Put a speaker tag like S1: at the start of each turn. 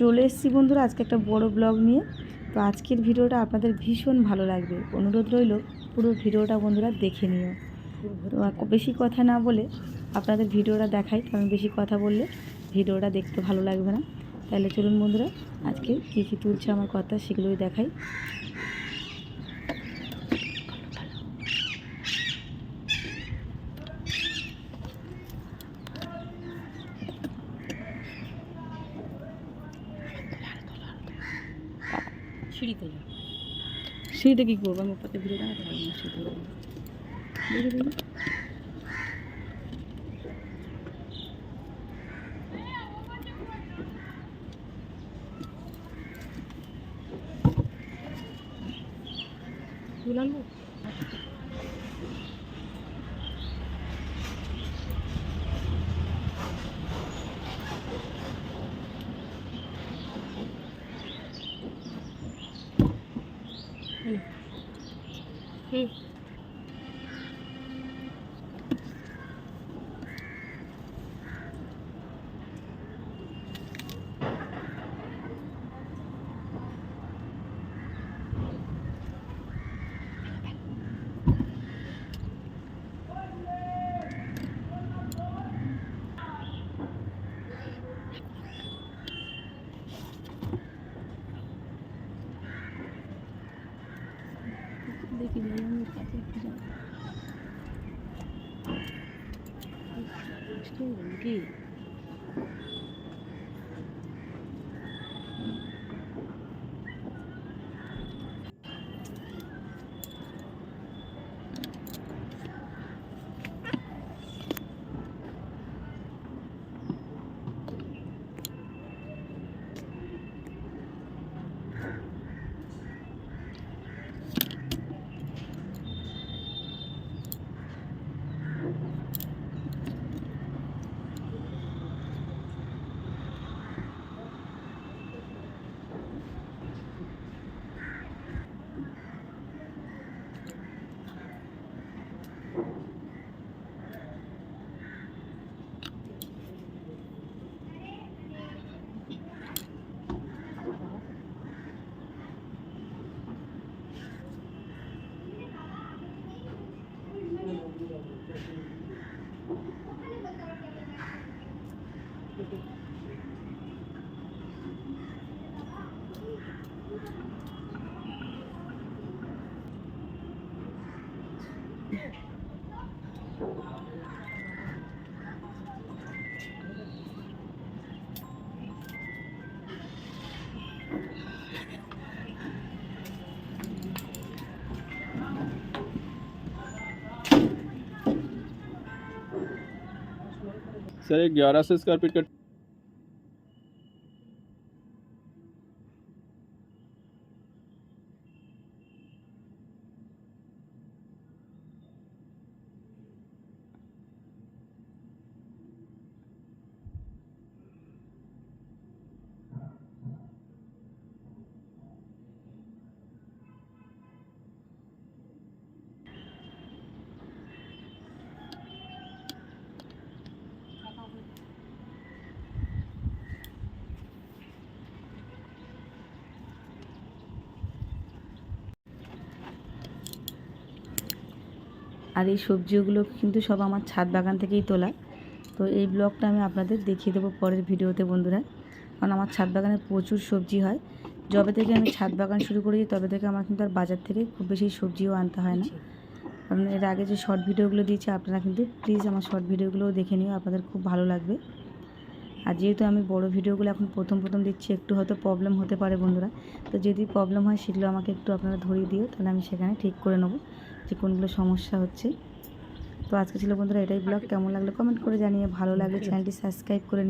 S1: চলে এসেছি বন্ধুরা, আজকে একটা বড় ব্লগ নিয়ে। তো আজকের ভিডিওটা আপনাদের ভীষণ ভালো লাগবে। অনুরোধ রইল, পুরো ভিডিওটা বন্ধুরা দেখে নিও। তো বেশি কথা না বলে আপনাদের ভিডিওটা দেখাই, কারণ বেশি কথা বললে ভিডিওটা দেখতে ভালো লাগবে না। তাহলে চলুন বন্ধুরা, আজকে কী কী তুলছে আমার কথা সেগুলোই দেখাই।
S2: সিঁড়িতে যা
S1: সিঁড়িতে কী করব আমি উপরে ঘুরে দাঁড়াতে পারব না সিঁড়িতে। দেখি দেখি।
S2: 嗯，
S1: দেখি আমি কাছে একটু যাব।
S2: কি
S3: Yeah. सर ग्यारह सौ स्क्वायर फीट का
S1: আর এই সবজিগুলো কিন্তু সব আমার ছাদ বাগান থেকেই তোলা। তো এই ব্লগটা আমি আপনাদের দেখিয়ে দেবো পরের ভিডিওতে বন্ধুরা। কারণ আমার ছাদ বাগানে প্রচুর সবজি হয়। যবে থেকে আমি ছাদ বাগান শুরু করেছি, তবে থেকে আমার কিন্তু আর বাজার থেকে খুব বেশি সবজিও আনতে হয় না। কারণ এর আগে যে শর্ট ভিডিওগুলো দিয়েছি, আপনারা কিন্তু প্লিজ আমার শর্ট ভিডিওগুলোও দেখে নিও, আপনাদের খুব ভালো লাগবে। আর যেহেতু আমি বড় ভিডিওগুলো এখন প্রথম প্রথম দিচ্ছি, একটু হয়তো প্রবলেম হতে পারে বন্ধুরা। তো যদি প্রবলেম হয়, সেগুলো আমাকে একটু আপনারা ধরিয়ে দিও, তাহলে আমি সেখানে ঠিক করে নেব। যে কোনগুলো সমস্যা হচ্ছে। তো আজকে ছিল বন্ধুরা এটাই ব্লগ। কেমন লাগল কমেন্ট করে জানিয়ে। ভালো লাগলে চ্যানেলটি সাবস্ক্রাইব করে নিয়ে